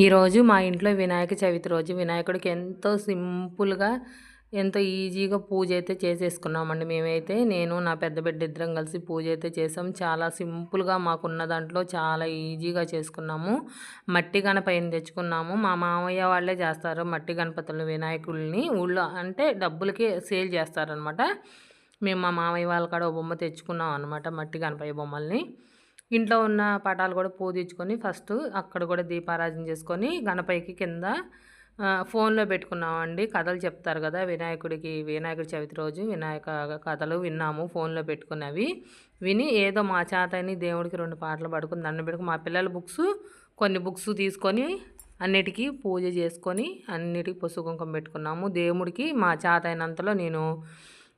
ఈరోజు మా ఇంట్లో వినాయక చవితి రోజు. వినాయకుడికి ఎంతో సింపుల్గా ఎంతో ఈజీగా పూజ అయితే చేసేసుకున్నామండి మేమైతే. నేను నా పెద్ద బిడ్డ ఇద్దరం కలిసి పూజ అయితే చేసాం. చాలా సింపుల్గా మాకున్న దాంట్లో చాలా ఈజీగా చేసుకున్నాము. మట్టి గణపతిని తెచ్చుకున్నాము. మా మామయ్య వాళ్ళే చేస్తారు మట్టి గణపతులు వినాయకుల్ని. ఊళ్ళో అంటే డబ్బులకి సేల్ చేస్తారనమాట. మేము మా మామయ్య వాళ్ళ కాడ బొమ్మ తెచ్చుకున్నాం అనమాట మట్టి గణపయ్య బొమ్మల్ని. ఇంట్లో ఉన్న పటాలు కూడా పూజించుకొని ఫస్ట్ అక్కడ కూడా దీపారాజన చేసుకొని గణపైకి కింద ఫోన్లో పెట్టుకున్నామండి. కథలు చెప్తారు కదా వినాయకుడికి వినాయకుడి చవితి రోజు వినాయక కథలు విన్నాము ఫోన్లో పెట్టుకున్నవి. విని ఏదో మా చేతని దేవుడికి రెండు పాటలు పడుకుని దండం పెట్టుకుని మా పిల్లల బుక్స్ కొన్ని బుక్స్ తీసుకొని అన్నిటికీ పూజ చేసుకొని అన్నిటికీ పసుపు కుంకుమ పెట్టుకున్నాము. దేవుడికి మా చేత అయినంతలో నేను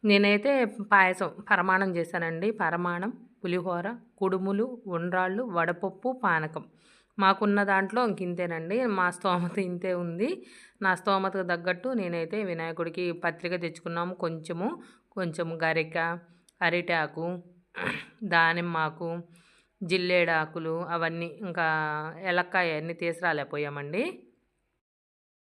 నేనైతే పాయసం పరమాణం చేశానండి. పరమాణం పులిహోర కుడుములు ఉండ్రాళ్ళు వడపప్పు పానకం. మాకున్న దాంట్లో ఇంకింతేనండి. మా స్తోమత ఇంతే ఉంది. నా స్తోమతకు తగ్గట్టు నేనైతే వినాయకుడికి పత్రిక తెచ్చుకున్నాము కొంచెము. కొంచెము గరిక అరిటాకు దానిమ్మాకు జిల్లేడాకులు అవన్నీ ఇంకా ఎలక్కాయ అన్నీ తీసుకురాలేకపోయామండి.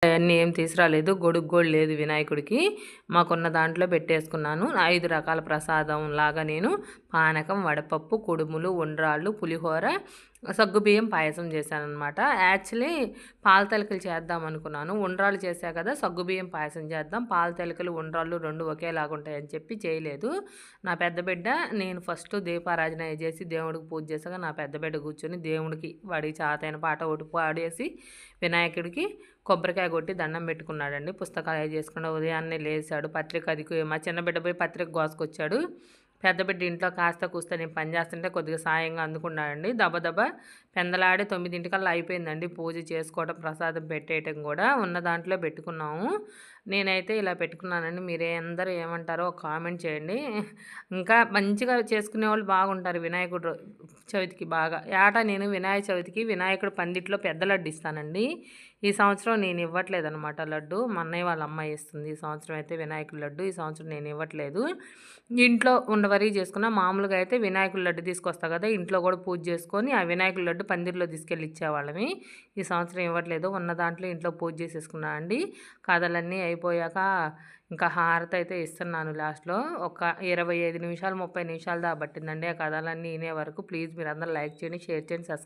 అన్నీ ఏం తీసుకురాలేదు. గొడుగు కూడా లేదు వినాయకుడికి. మాకున్న దాంట్లో పెట్టేసుకున్నాను. ఐదు రకాల ప్రసాదం లాగా నేను. పానకం వడపప్పు కుడుములు ఉండ్రాళ్ళు పులిహోర సగ్గుబియ్యం పాయసం చేశాను అనమాట యాక్చువల్లీ పాల తలికలు చేద్దాం అనుకున్నాను. ఉండ్రాళ్ళు చేశా కదా సగ్గుబియ్యం పాయసం చేద్దాం. పాల తలికలు ఉండ్రాళ్ళు రెండు ఒకేలాగా ఉంటాయని చెప్పి చేయలేదు. నా పెద్ద బిడ్డ నేను ఫస్ట్ దీపారాజన చేసి దేవుడికి పూజ చేశాక నా పెద్ద బిడ్డ కూర్చొని దేవుడికి వాడికి చాతైన పాట ఒకటి పాడేసి వినాయకుడికి కొబ్బరికాయ కొట్టి దండం పెట్టుకున్నాడండి. పుస్తకాలు చేసుకున్న ఉదయాన్నే లేచాడు. పత్రిక అది మా చిన్న బిడ్డ పోయి పత్రిక కోసుకొచ్చాడు పెద్ద బిడ్డ ఇంట్లో కాస్త కూస్తే నేను పని చేస్తుంటే కొద్దిగా సాయంగా అందుకున్నాడండి. దబ దబ పెందలాడి తొమ్మిదింటికల్లా అయిపోయిందండి. పూజ చేసుకోవడం ప్రసాదం పెట్టేయటం కూడా ఉన్న దాంట్లో పెట్టుకున్నాము. నేనైతే ఇలా పెట్టుకున్నానండి. మీరే అందరూ ఏమంటారో కామెంట్ చేయండి. ఇంకా మంచిగా చేసుకునే వాళ్ళు బాగుంటారు. వినాయకుడు చవితికి బాగా. ఏటా నేను వినాయక చవితికి వినాయకుడు పందిట్లో పెద్ద లడ్డు ఇస్తానండి. ఈ సంవత్సరం నేను ఇవ్వట్లేదు అనమాట లడ్డు. మా అన్నయ్య వాళ్ళ అమ్మాయి ఇస్తుంది. ఈ సంవత్సరం అయితే వినాయకుడు లడ్డు. ఈ సంవత్సరం నేను ఇవ్వట్లేదు. ఇంట్లో ఉండవరీ చేసుకున్న మామూలుగా అయితే వినాయకుడు లడ్డు తీసుకొస్తా కదా ఇంట్లో కూడా పూజ చేసుకొని ఆ వినాయకుడు లడ్డు పందిరిలో తీసుకెళ్ళి ఇచ్చేవాళ్ళమి. ఈ సంవత్సరం ఇవ్వట్లేదు ఉన్న దాంట్లో ఇంట్లో పూజ చేసేసుకున్నా అండి. కథలన్నీ అయిపోయాక ఇంకా హారత అయితే ఇస్తున్నాను లాస్ట్లో. ఒక ఇరవై ఐదు నిమిషాలు ముప్పై నిమిషాలు దా పట్టిందండి ఆ కథలన్నీ వినే వరకు ప్లీజ్ మీరు అందరూ లైక్ చేయండి షేర్ చేయండి సబ్స్క్రైబ్